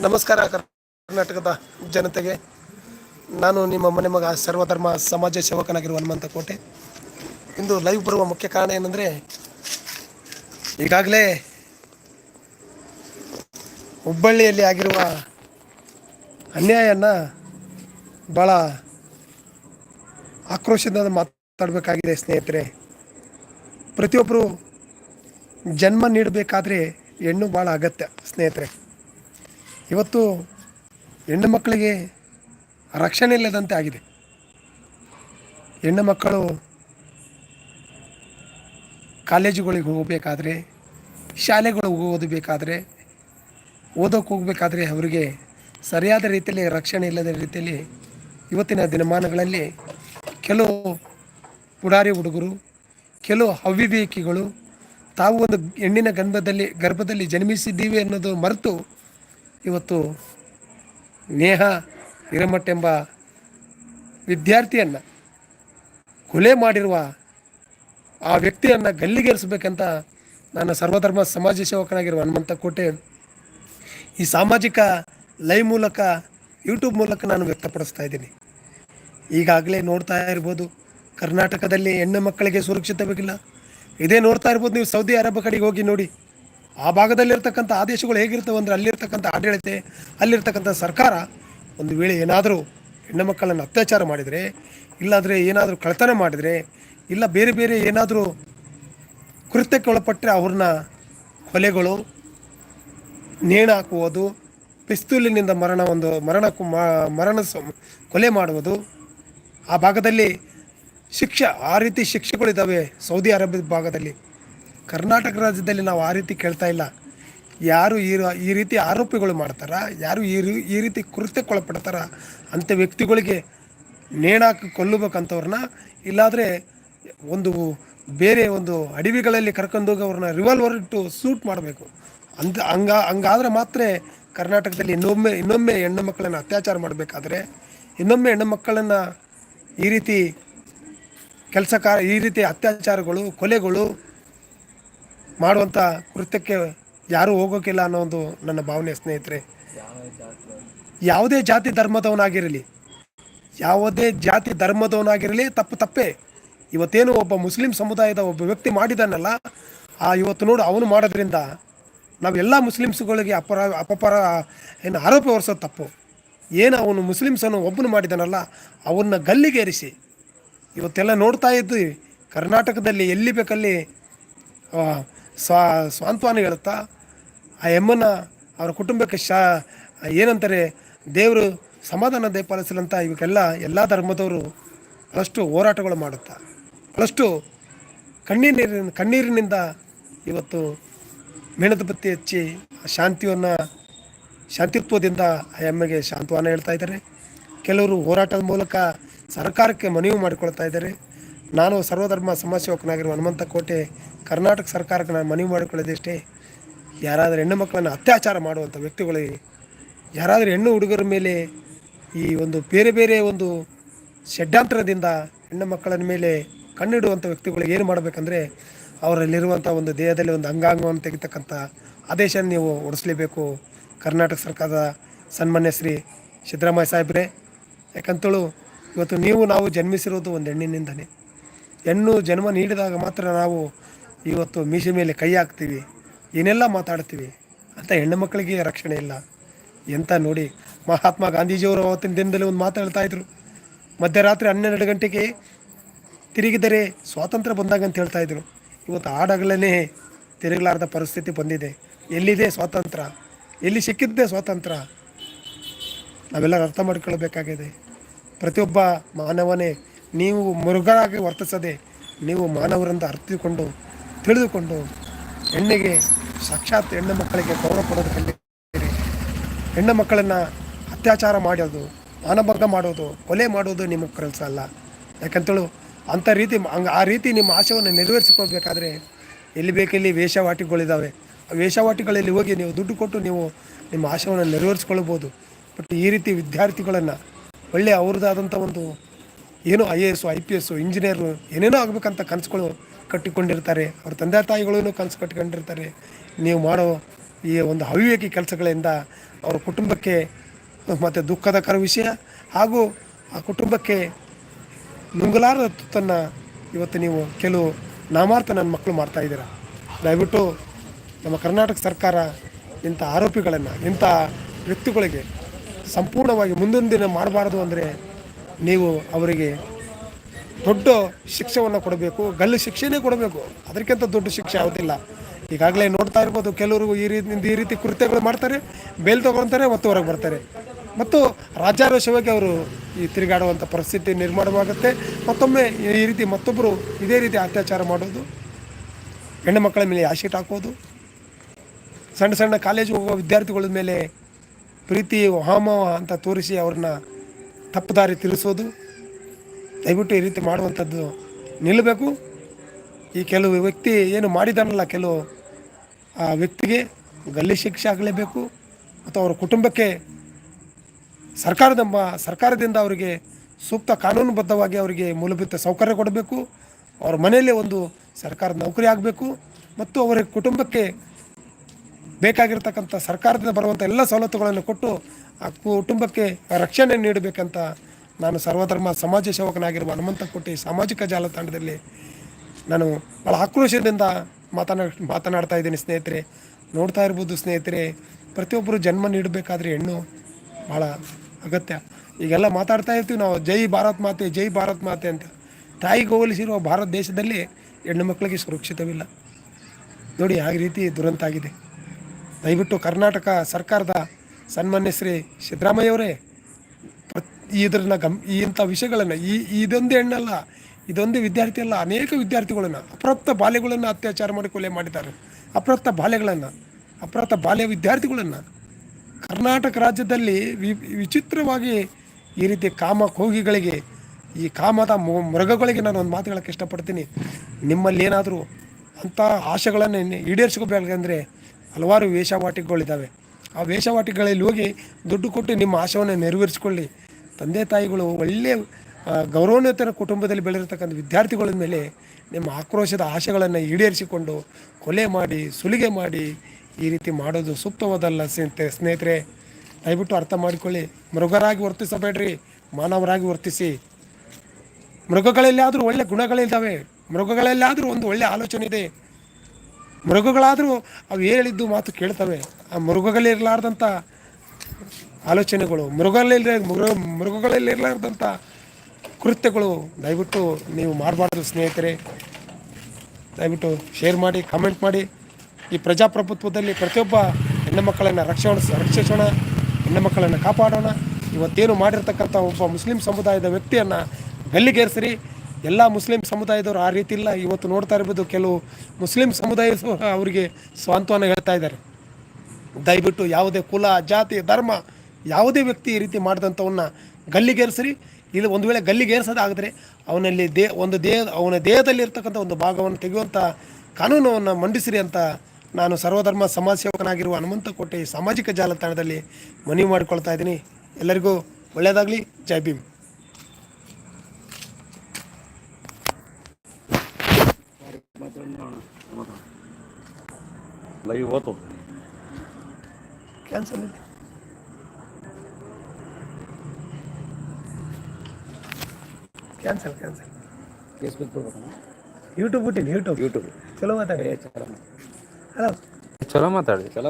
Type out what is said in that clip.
ನಮಸ್ಕಾರ ಕರ್ನಾಟಕದ ಜನತೆಗೆ. ನಾನು ನಿಮ್ಮ ಮನೆ ಮಗ ಸರ್ವಧರ್ಮ ಸಮಾಜ ಸೇವಕನಾಗಿರುವ ಹನುಮಂತ ಕೋಟೆ. ಇಂದು ಲೈವ್ ಬರುವ ಮುಖ್ಯ ಕಾರಣ ಏನಂದರೆ, ಈಗಾಗಲೇ ಹುಬ್ಬಳ್ಳಿಯಲ್ಲಿ ಆಗಿರುವ ಅನ್ಯಾಯನ ಭಾಳ ಆಕ್ರೋಶದಿಂದ ಮಾತಾಡಬೇಕಾಗಿದೆ ಸ್ನೇಹಿತರೆ. ಪ್ರತಿಯೊಬ್ಬರು ಜನ್ಮ ನೀಡಬೇಕಾದ್ರೆ ಹೆಣ್ಣು ಭಾಳ ಅಗತ್ಯ, ಸ್ನೇಹಿತರೆ. ಇವತ್ತು ಹೆಣ್ಣು ಮಕ್ಕಳಿಗೆ ರಕ್ಷಣೆ ಇಲ್ಲದಂತೆ ಆಗಿದೆ. ಹೆಣ್ಣು ಮಕ್ಕಳು ಕಾಲೇಜುಗಳಿಗೆ ಹೋಗಬೇಕಾದ್ರೆ, ಶಾಲೆಗಳಿಗೆ ಓದಬೇಕಾದ್ರೆ ಓದೋಕ್ಕೆ ಹೋಗಬೇಕಾದ್ರೆ ಅವರಿಗೆ ಸರಿಯಾದ ರೀತಿಯಲ್ಲಿ ರಕ್ಷಣೆ ಇಲ್ಲದ ರೀತಿಯಲ್ಲಿ ಇವತ್ತಿನ ದಿನಮಾನಗಳಲ್ಲಿ ಕೆಲವು ಪುಡಾರಿ ಹುಡುಗರು, ಕೆಲವು ಅವಿವೇಕಿಗಳು ತಾವು ಒಂದು ಹೆಣ್ಣಿನ ಗರ್ಭದಲ್ಲಿ ಗರ್ಭದಲ್ಲಿ ಜನ್ಮಿಸಿದ್ದೀವಿ ಅನ್ನೋದು ಮರೆತು ಇವತ್ತು ನೇಹ ಹಿರಮಠ್ ಎಂಬ ವಿದ್ಯಾರ್ಥಿಯನ್ನು ಕೊಲೆ ಮಾಡಿರುವ ಆ ವ್ಯಕ್ತಿಯನ್ನು ಗಲ್ಲಿಗೇರಿಸಬೇಕಂತ ನಾನು ಸರ್ವಧರ್ಮ ಸಮಾಜ ಸೇವಕನಾಗಿರುವ ಹನುಮಂತ ಕೋಟೆ. ಈ ಸಾಮಾಜಿಕ ಲೈವ್ ಮೂಲಕ ಯೂಟ್ಯೂಬ್ ಮೂಲಕ ನಾನು ವ್ಯಕ್ತಪಡಿಸ್ತಾ ಇದ್ದೀನಿ. ಈಗಾಗಲೇ ನೋಡ್ತಾ ಇರ್ಬೋದು, ಕರ್ನಾಟಕದಲ್ಲಿ ಹೆಣ್ಣು ಮಕ್ಕಳಿಗೆ ಸುರಕ್ಷಿತ ಬೇಕಿಲ್ಲ ಇದೇ ನೋಡ್ತಾ ಇರ್ಬೋದು ನೀವು ಸೌದಿ ಅರಬ್ ಕಡೆಗೆ ಹೋಗಿ ನೋಡಿ. ಆ ಭಾಗದಲ್ಲಿರ್ತಕ್ಕಂಥ ಆದೇಶಗಳು ಹೇಗಿರ್ತವೆ ಅಂದರೆ ಅಲ್ಲಿರ್ತಕ್ಕಂಥ ಆಡಳಿತ, ಅಲ್ಲಿರ್ತಕ್ಕಂಥ ಸರ್ಕಾರ ಒಂದು ವೇಳೆ ಏನಾದರೂ ಹೆಣ್ಣು ಮಕ್ಕಳನ್ನು ಅತ್ಯಾಚಾರ ಮಾಡಿದರೆ, ಇಲ್ಲಾಂದರೆ ಏನಾದರೂ ಕಳ್ತನ ಮಾಡಿದರೆ, ಇಲ್ಲ ಬೇರೆ ಬೇರೆ ಏನಾದರೂ ಕೃತ್ಯಕ್ಕೆ ಒಳಪಟ್ಟರೆ ಅವ್ರನ್ನ ಕೊಲೆಗಳು, ನೇಣು ಹಾಕುವುದು, ಪಿಸ್ತೂಲಿನಿಂದ ಮರಣ ಒಂದು ಮರಣ ಮರಣ ಕೊಲೆ ಮಾಡುವುದು, ಆ ಭಾಗದಲ್ಲಿ ಶಿಕ್ಷೆ, ಆ ರೀತಿ ಶಿಕ್ಷೆಗಳಿದ್ದಾವೆ ಸೌದಿ ಅರೇಬಿಯಾ ಭಾಗದಲ್ಲಿ. ಕರ್ನಾಟಕ ರಾಜ್ಯದಲ್ಲಿ ನಾವು ಆ ರೀತಿ ಕೇಳ್ತಾ ಇಲ್ಲ. ಯಾರು ಈ ಈ ರೀತಿ ಆರೋಪಿಗಳು ಮಾಡ್ತಾರ, ಯಾರು ಈ ಈ ರೀತಿ ಕೃತ್ಯಕ್ಕೊಳಪಡ್ತಾರ ಅಂಥ ವ್ಯಕ್ತಿಗಳಿಗೆ ನೇಣಾಕಿ ಕೊಲ್ಲಬೇಕಂಥವ್ರನ್ನ ಇಲ್ಲಾದರೆ ಒಂದು ಬೇರೆ ಒಂದು ಅಡವಿಗಳಲ್ಲಿ ಕರ್ಕೊಂಡೋಗಿ ಅವ್ರನ್ನ ರಿವಾಲ್ವರ್ ಇಟ್ಟು ಸೂಟ್ ಮಾಡಬೇಕು. ಅಂತ ಹಂಗ, ಹಂಗಾದ್ರೆ ಮಾತ್ರ ಕರ್ನಾಟಕದಲ್ಲಿ ಇನ್ನೊಮ್ಮೆ ಇನ್ನೊಮ್ಮೆ ಹೆಣ್ಣು ಮಕ್ಕಳನ್ನು ಅತ್ಯಾಚಾರ ಮಾಡಬೇಕಾದ್ರೆ, ಇನ್ನೊಮ್ಮೆ ಹೆಣ್ಣು ಮಕ್ಕಳನ್ನು ಈ ರೀತಿ ಕೆಲಸ ಈ ರೀತಿ ಅತ್ಯಾಚಾರಗಳು, ಕೊಲೆಗಳು ಮಾಡುವಂಥ ಕೃತ್ಯಕ್ಕೆ ಯಾರೂ ಹೋಗೋಕ್ಕಿಲ್ಲ ಅನ್ನೋ ಒಂದು ನನ್ನ ಭಾವನೆ ಸ್ನೇಹಿತರೆ. ಯಾವುದೇ ಜಾತಿ ಧರ್ಮದವನಾಗಿರಲಿ, ಯಾವುದೇ ಜಾತಿ ಧರ್ಮದವನಾಗಿರಲಿ ತಪ್ಪು ತಪ್ಪೇ. ಇವತ್ತೇನು ಒಬ್ಬ ಮುಸ್ಲಿಂ ಸಮುದಾಯದ ಒಬ್ಬ ವ್ಯಕ್ತಿ ಮಾಡಿದಾನಲ್ಲ ಆ ಇವತ್ತು ನೋಡು ಅವನು ಮಾಡೋದ್ರಿಂದ ನಾವೆಲ್ಲ ಮುಸ್ಲಿಮ್ಸ್ಗಳಿಗೆ ಅಪರ, ಅಪಪರ, ಏನು ಆರೋಪ ಹೊರಿಸೋದು ತಪ್ಪು. ಏನು ಅವನು ಮುಸ್ಲಿಮ್ಸನ್ನು ಒಬ್ಬನು ಮಾಡಿದಾನಲ್ಲ ಅವನ್ನ ಗಲ್ಲಿಗೇರಿಸಿ. ಇವತ್ತೆಲ್ಲ ನೋಡ್ತಾ ಇದ್ವಿ. ಕರ್ನಾಟಕದಲ್ಲಿ ಎಲ್ಲಿ ಬೇಕಲ್ಲಿ ಸ್ವಾ, ಸ್ವಾಂತ್ವಾನ ಹೇಳುತ್ತಾ? ಆ ಎಮ್ಮನ ಅವರ ಕುಟುಂಬಕ್ಕೆ ಶಾ, ಏನಂತಾರೆ? ದೇವರು ಸಮಾಧಾನ ದಯಪಾಲಿಸಲಂತ ಇವಕ್ಕೆಲ್ಲ ಎಲ್ಲ ಧರ್ಮದವರು ಭಾಳಷ್ಟು ಹೋರಾಟಗಳು ಮಾಡುತ್ತಾ? ಭಾಳಷ್ಟು ಕಣ್ಣೀರಿನ, ಕಣ್ಣೀರಿನಿಂದ ಇವತ್ತು ಮೇಣದ ಬತ್ತಿ ಹಚ್ಚಿ ಶಾಂತಿಯನ್ನು, ಶಾಂತಿತ್ವದಿಂದ ಆ ಎಮ್ಮೆಗೆ ಶಾಂತವಾನ ಹೇಳ್ತಾ ಇದ್ದಾರೆ. ಕೆಲವರು ಹೋರಾಟದ ಮೂಲಕ ಸರ್ಕಾರಕ್ಕೆ ಮನವಿ ಮಾಡಿಕೊಳ್ತಾ ಇದ್ದಾರೆ. ನಾನು ಸರ್ವಧರ್ಮ ಸಮಾಜ ಸೇವಕನಾಗಿರುವ ಹನುಮಂತ ಕೋಟೆ ಕರ್ನಾಟಕ ಸರ್ಕಾರಕ್ಕೆ ನಾನು ಮನವಿ ಮಾಡಿಕೊಳ್ಳೋದಿಷ್ಟೇ ಯಾರಾದರೂ ಹೆಣ್ಣು ಮಕ್ಕಳನ್ನು ಅತ್ಯಾಚಾರ ಮಾಡುವಂಥ ವ್ಯಕ್ತಿಗಳಿಗೆ ಯಾರಾದರೂ ಹೆಣ್ಣು ಹುಡುಗರ ಮೇಲೆ ಈ ಒಂದು ಬೇರೆ ಬೇರೆ ಒಂದು ಷಡ್ಯಂತ್ರದಿಂದ ಹೆಣ್ಣು ಮಕ್ಕಳ ಮೇಲೆ ಕಣ್ಣಿಡುವಂಥ ವ್ಯಕ್ತಿಗಳಿಗೆ ಏನು ಮಾಡಬೇಕಂದ್ರೆ ಅವರಲ್ಲಿರುವಂಥ ಒಂದು ದೇಹದಲ್ಲಿ ಒಂದು ಅಂಗಾಂಗವನ್ನು ತೆಗಿತಕ್ಕಂಥ ಆದೇಶ ನೀವು ಹೊಡಿಸ್ಲೇಬೇಕು ಕರ್ನಾಟಕ ಸರ್ಕಾರದ ಸನ್ಮಾನ್ಯ ಶ್ರೀ ಸಿದ್ದರಾಮಯ್ಯ ಸಾಹೇಬ್ರೆ, ಯಾಕಂತೇಳು ಇವತ್ತು ನೀವು ನಾವು ಜನ್ಮಿಸಿರೋದು ಒಂದು ಹೆಣ್ಣಿನಿಂದನೇ. ಹೆಣ್ಣು ಜನ್ಮ ನೀಡಿದಾಗ ಮಾತ್ರ ನಾವು ಇವತ್ತು ಮೀಸೆ ಮೇಲೆ ಕೈ ಹಾಕ್ತೀವಿ, ಏನೆಲ್ಲ ಮಾತಾಡ್ತೀವಿ ಅಂತ ಹೆಣ್ಣು ಮಕ್ಕಳಿಗೆ ರಕ್ಷಣೆ ಇಲ್ಲ ಎಂತ ನೋಡಿ ಮಹಾತ್ಮ ಗಾಂಧೀಜಿಯವರು ಅವತ್ತಿನ ದಿನದಲ್ಲಿ ಒಂದು ಮಾತು ಹೇಳ್ತಾ ಇದ್ರು. ಮಧ್ಯರಾತ್ರಿ ಹನ್ನೆರಡು ಗಂಟೆಗೆ ತಿರುಗಿದರೆ ಸ್ವಾತಂತ್ರ್ಯ ಬಂದಾಗ ಅಂತ ಹೇಳ್ತಾ ಇದ್ರು. ಇವತ್ತು ಆಡಗಳೇ ತಿರುಗಲಾರದ ಪರಿಸ್ಥಿತಿ ಬಂದಿದೆ. ಎಲ್ಲಿದೆ ಸ್ವಾತಂತ್ರ್ಯ? ಎಲ್ಲಿ ಸಿಕ್ಕಿದ್ದೆ ಸ್ವಾತಂತ್ರ್ಯ? ನಾವೆಲ್ಲರೂ ಅರ್ಥ ಮಾಡಿಕೊಳ್ಳಬೇಕಾಗಿದೆ ಪ್ರತಿಯೊಬ್ಬ ಮಾನವನೇ ನೀವು ಮೃಗರಾಗಿ ವರ್ತಿಸದೆ ನೀವು ಮಾನವರಿಂದ ಅರ್ಥಿಕೊಂಡು ತಿಳಿದುಕೊಂಡು ಹೆಣ್ಣಿಗೆ ಸಾಕ್ಷಾತ್ ಹೆಣ್ಣು ಮಕ್ಕಳಿಗೆ ಗೌರವ ಕೊಡೋದು ಕಲಿಯಿರಿ ಹೆಣ್ಣು ಮಕ್ಕಳನ್ನು ಅತ್ಯಾಚಾರ ಮಾಡೋದು, ಮಾನಭಂಗ ಮಾಡೋದು, ಕೊಲೆ ಮಾಡೋದು ನಿಮ್ಮ ಕೆಲಸ ಅಲ್ಲ. ಯಾಕಂತೇಳು ಅಂಥ ರೀತಿ ಹಂಗೆ ಆ ರೀತಿ ನಿಮ್ಮ ಆಶಯವನ್ನು ನೆರವೇರಿಸಿಕೊಳ್ಬೇಕಾದ್ರೆ ಎಲ್ಲಿ ಬೇಕಿಲ್ಲಿ ವೇಷವಾಟಿಗಳಿದ್ದಾವೆ. ಆ ವೇಷವಾಟಿಗಳಲ್ಲಿ ಹೋಗಿ ನೀವು ದುಡ್ಡು ಕೊಟ್ಟು ನೀವು ನಿಮ್ಮ ಆಶಯವನ್ನು ನೆರವೇರಿಸ್ಕೊಳ್ಬೋದು. ಬಟ್ ಈ ರೀತಿ ವಿದ್ಯಾರ್ಥಿಗಳನ್ನು ಒಳ್ಳೆಯ ಅವ್ರದ್ದಾದಂಥ ಒಂದು ಏನೋ I A S I P S engineer ಏನೇನೋ ಆಗಬೇಕಂತ ಕನಸುಗಳು ಕಟ್ಟಿಕೊಂಡಿರ್ತಾರೆ. ಅವ್ರ ತಂದೆ ತಾಯಿಗಳೂ ಕನಸು ಕಟ್ಟಿಕೊಂಡಿರ್ತಾರೆ. ನೀವು ಮಾಡೋ ಈ ಒಂದು ಅವಿವೇಕಿ ಕೆಲಸಗಳಿಂದ ಅವ್ರ ಕುಟುಂಬಕ್ಕೆ ಮತ್ತು ದುಃಖದಕರ ವಿಷಯ ಹಾಗೂ ಆ ಕುಟುಂಬಕ್ಕೆ ನುಂಗಲಾರದ ತುತ್ತನ್ನು ಇವತ್ತು ನೀವು ಕೆಲವು ನಾಮಾರ್ಥ ನನ್ನ ಮಕ್ಕಳು ಮಾಡ್ತಾ ಇದ್ದೀರಾ. ದಯವಿಟ್ಟು ನಮ್ಮ ಕರ್ನಾಟಕ ಸರ್ಕಾರ ಇಂಥ ಆರೋಪಿಗಳನ್ನು, ಇಂಥ ವ್ಯಕ್ತಿಗಳಿಗೆ ಸಂಪೂರ್ಣವಾಗಿ ಮುಂದಿನ ದಿನ ಮಾಡಬಾರ್ದು ಅಂದರೆ ನೀವು ಅವರಿಗೆ ದೊಡ್ಡ ಶಿಕ್ಷೆಯನ್ನು ಕೊಡಬೇಕು, ಗಲ್ಲು ಶಿಕ್ಷೆನೇ ಕೊಡಬೇಕು. ಅದಕ್ಕಿಂತ ದೊಡ್ಡ ಶಿಕ್ಷೆ ಯಾವುದಿಲ್ಲ. ಈಗಾಗಲೇ ನೋಡ್ತಾ ಇರ್ಬೋದು ಕೆಲವರು ಈ ರೀತಿ ಈ ರೀತಿ ಕೃತ್ಯಗಳು ಮಾಡ್ತಾರೆ, ಬೇಲ್ ತೊಗೊಳ್ತಾರೆ ಮತ್ತು ಹೊರಗೆ ಬರ್ತಾರೆ. ಮತ್ತು ರಾಜ್ಯಾರೋಷವಾಗಿ ಅವರು ಈ ತಿರುಗಾಡುವಂಥ ಪರಿಸ್ಥಿತಿ ನಿರ್ಮಾಣವಾಗುತ್ತೆ. ಮತ್ತೊಮ್ಮೆ ಈ ರೀತಿ ಮತ್ತೊಬ್ಬರು ಇದೇ ರೀತಿ ಅತ್ಯಾಚಾರ ಮಾಡೋದು, ಹೆಣ್ಣು ಮಕ್ಕಳ ಮೇಲೆ ಆಶೀಟ್ ಹಾಕೋದು, ಸಣ್ಣ ಸಣ್ಣ ಕಾಲೇಜಿಗೆ ಹೋಗುವ ವಿದ್ಯಾರ್ಥಿಗಳ ಮೇಲೆ ಪ್ರೀತಿ ಹಾಮ ಅಂತ ತೋರಿಸಿ ಅವ್ರನ್ನ ತಪ್ಪು ದಾರಿ ತಿರುಸೋದು ದಯವಿಟ್ಟು ಈ ರೀತಿ ಮಾಡುವಂಥದ್ದು ನಿಲ್ಲಬೇಕು. ಈ ಕೆಲವು ವ್ಯಕ್ತಿ ಏನು ಮಾಡಿದಾನಲ್ಲ ಕೆಲವು, ಆ ವ್ಯಕ್ತಿಗೆ ಗಲ್ಲಿ ಶಿಕ್ಷೆ ಆಗಲೇಬೇಕು. ಮತ್ತು ಅವರ ಕುಟುಂಬಕ್ಕೆ ಸರ್ಕಾರದ ಸರ್ಕಾರದಿಂದ ಅವರಿಗೆ ಸೂಕ್ತ ಕಾನೂನುಬದ್ಧವಾಗಿ ಅವರಿಗೆ ಮೂಲಭೂತ ಸೌಕರ್ಯ ಕೊಡಬೇಕು. ಅವರ ಮನೆಯಲ್ಲೇ ಒಂದು ಸರ್ಕಾರದ ನೌಕರಿ ಆಗಬೇಕು. ಮತ್ತು ಅವರ ಕುಟುಂಬಕ್ಕೆ ಬೇಕಾಗಿರ್ತಕ್ಕಂಥ ಸರ್ಕಾರದಿಂದ ಬರುವಂಥ ಎಲ್ಲ ಸವಲತ್ತುಗಳನ್ನು ಕೊಟ್ಟು ಆ ಕುಟುಂಬಕ್ಕೆ ರಕ್ಷಣೆ ನೀಡಬೇಕಂತ ನಾನು ಸರ್ವಧರ್ಮ ಸಮಾಜ ಸೇವಕನಾಗಿರುವ ಹನುಮಂತ ಕೊಟ್ಟಿ ಸಾಮಾಜಿಕ ಜಾಲತಾಣದಲ್ಲಿ ನಾನು ಭಾಳ ಆಕ್ರೋಶದಿಂದ ಮಾತನಾಡ ಮಾತನಾಡ್ತಾ ಇದ್ದೀನಿ ಸ್ನೇಹಿತರೆ. ನೋಡ್ತಾ ಇರ್ಬೋದು ಸ್ನೇಹಿತರೆ, ಪ್ರತಿಯೊಬ್ಬರು ಜನ್ಮ ನೀಡಬೇಕಾದ್ರೆ ಹೆಣ್ಣು ಭಾಳ ಅಗತ್ಯ. ಈಗೆಲ್ಲ ಮಾತಾಡ್ತಾ ಇರ್ತೀವಿ ನಾವು, ಜೈ ಭಾರತ್ ಮಾತೆ, ಜೈ ಭಾರತ್ ಮಾತೆ ಅಂತ. ತಾಯಿಗೆ ಹೋಲಿಸಿರುವ ಭಾರತ ದೇಶದಲ್ಲಿ ಹೆಣ್ಣು ಮಕ್ಕಳಿಗೆ ಸುರಕ್ಷಿತವಿಲ್ಲ. ನೋಡಿ, ಆ ರೀತಿ ದುರಂತ ಆಗಿದೆ. ದಯವಿಟ್ಟು ಕರ್ನಾಟಕ ಸರ್ಕಾರದ ಸನ್ಮಾನ್ಯ ಶ್ರೀ ಸಿದ್ದರಾಮಯ್ಯವರೇ ಇದನ್ನ ಗಮ್ ಇಂಥ ವಿಷಯಗಳನ್ನು, ಈ, ಇದೊಂದು ಹೆಣ್ಣಲ್ಲ, ಇದೊಂದು ವಿದ್ಯಾರ್ಥಿ ಅಲ್ಲ, ಅನೇಕ ವಿದ್ಯಾರ್ಥಿಗಳನ್ನು, ಅಪ್ರಾಪ್ತ ಬಾಲ್ಯಗಳನ್ನು ಅತ್ಯಾಚಾರ ಮಾಡಿ ಕೊಲೆ ಮಾಡಿದ್ದಾರೆ. ಅಪ್ರಾಪ್ತ ಬಾಲ್ಯಗಳನ್ನು, ಅಪ್ರಾಪ್ತ ಬಾಲ್ಯ ವಿದ್ಯಾರ್ಥಿಗಳನ್ನು ಕರ್ನಾಟಕ ರಾಜ್ಯದಲ್ಲಿ ವಿ, ವಿಚಿತ್ರವಾಗಿ ಈ ರೀತಿ ಕಾಮ ಕೋಗಿಗಳಿಗೆ, ಈ ಕಾಮದ ಮೃಗಗಳಿಗೆ ನಾನು ಒಂದು ಮಾತು ಇಷ್ಟಪಡ್ತೀನಿ. ನಿಮ್ಮಲ್ಲಿ ಏನಾದರೂ ಅಂಥ ಆಶೆಗಳನ್ನು ಈಡೇರಿಸ್ಕೋಬೇಕಂದ್ರೆ ಹಲವಾರು ವೇಷವಾಟಿಕೆಗಳಿದ್ದಾವೆ. ಆ ವೇಷವಾಟಿಕೆಗಳಲ್ಲಿ ಹೋಗಿ ದುಡ್ಡು ಕೊಟ್ಟು ನಿಮ್ಮ ಆಶವನ್ನು ನೆರವೇರಿಸ್ಕೊಳ್ಳಿ. ತಂದೆ ತಾಯಿಗಳು ಒಳ್ಳೆಯ ಗೌರವೋನ್ನತರ ಕುಟುಂಬದಲ್ಲಿ ಬೆಳೆದಿರ್ತಕ್ಕಂಥ ವಿದ್ಯಾರ್ಥಿಗಳ ಮೇಲೆ ನಿಮ್ಮ ಆಕ್ರೋಶದ ಆಶೆಗಳನ್ನು ಈಡೇರಿಸಿಕೊಂಡು ಕೊಲೆ ಮಾಡಿ, ಸುಲಿಗೆ ಮಾಡಿ ಈ ರೀತಿ ಮಾಡೋದು ಸೂಕ್ತವಾದಲ್ಲ ಸ್ನೇಹಿತರೆ. ದಯವಿಟ್ಟು ಅರ್ಥ ಮಾಡಿಕೊಳ್ಳಿ. ಮೃಗರಾಗಿ ವರ್ತಿಸಬೇಡ್ರಿ, ಮಾನವರಾಗಿ ವರ್ತಿಸಿ. ಮೃಗಗಳಲ್ಲಾದರೂ ಒಳ್ಳೆ ಗುಣಗಳಿದ್ದಾವೆ. ಮೃಗಗಳಲ್ಲಾದರೂ ಒಂದು ಒಳ್ಳೆ ಆಲೋಚನೆ ಇದೆ. ಮೃಗಗಳಾದರೂ ಅವು ಹೇಳಿದ್ದು ಮಾತು ಕೇಳ್ತವೆ. ಆ ಮೃಗಗಳಿರಲಾರ್ದಂಥ ಆಲೋಚನೆಗಳು ಮೃಗಲ್ಲಿ ಮೃಗ ಮೃಗಗಳಲ್ಲಿರಲಾರ್ದಂಥ ಕೃತ್ಯಗಳು, ದಯವಿಟ್ಟು ನೀವು ಮಾಡಬಾರ್ದು ಸ್ನೇಹಿತರೆ. ದಯವಿಟ್ಟು ಶೇರ್ ಮಾಡಿ, ಕಾಮೆಂಟ್ ಮಾಡಿ. ಈ ಪ್ರಜಾಪ್ರಭುತ್ವದಲ್ಲಿ ಪ್ರತಿಯೊಬ್ಬ ಹೆಣ್ಣು ಮಕ್ಕಳನ್ನು ರಕ್ಷಣ, ರಕ್ಷಿಸೋಣ, ಹೆಣ್ಣು ಮಕ್ಕಳನ್ನು ಕಾಪಾಡೋಣ. ಇವತ್ತೇನು ಮಾಡಿರ್ತಕ್ಕಂಥ ಒಬ್ಬ ಮುಸ್ಲಿಂ ಸಮುದಾಯದ ವ್ಯಕ್ತಿಯನ್ನು ಗಲ್ಲಿಗೇರಿಸಿರಿ. ಎಲ್ಲ ಮುಸ್ಲಿಂ ಸಮುದಾಯದವರು ಆ ರೀತಿ ಇಲ್ಲ. ಇವತ್ತು ನೋಡ್ತಾ ಇರ್ಬೋದು ಕೆಲವು ಮುಸ್ಲಿಂ ಸಮುದಾಯ ಅವರಿಗೆ ಸ್ವಾಂತವನ್ನ ಹೇಳ್ತಾ ಇದ್ದಾರೆ. ದಯವಿಟ್ಟು ಯಾವುದೇ ಕುಲ, ಜಾತಿ, ಧರ್ಮ ಯಾವುದೇ ವ್ಯಕ್ತಿ ಈ ರೀತಿ ಮಾಡಿದಂಥವನ್ನ ಗಲ್ಲಿಗೇರಿಸ್ರಿ. ಇಲ್ಲಿ ಒಂದು ವೇಳೆ ಗಲ್ಲಿಗೇರಿಸೋದಾಗದ್ರೆ ಅವನಲ್ಲಿ ದೇ, ಒಂದು ದೇಹ ಅವನ ದೇಹದಲ್ಲಿ ಇರ್ತಕ್ಕಂಥ ಒಂದು ಭಾಗವನ್ನು ತೆಗೆಯುವಂಥ ಕಾನೂನನ್ನು ಮಂಡಿಸಿರಿ ಅಂತ ನಾನು ಸರ್ವಧರ್ಮ ಸಮಾಜ ಸೇವಕನಾಗಿರುವ ಹನುಮಂತ ಕೋಟೆ ಸಾಮಾಜಿಕ ಜಾಲತಾಣದಲ್ಲಿ ಮನವಿ ಮಾಡಿಕೊಳ್ತಾ ಇದ್ದೀನಿ. ಎಲ್ಲರಿಗೂ ಒಳ್ಳೆಯದಾಗಲಿ. ಜೈ ಭೀಮ್. ಲೈವ್ ಹೋತು cancel cancel cancel Facebook YouTube ಬಿಟ್ಟಿನಿ YouTube YouTube ಚಲೋ ಮಾತಾಡಿ ಹಲೋ ಚಲೋ ಮಾತಾಡಿ ಚಲೋ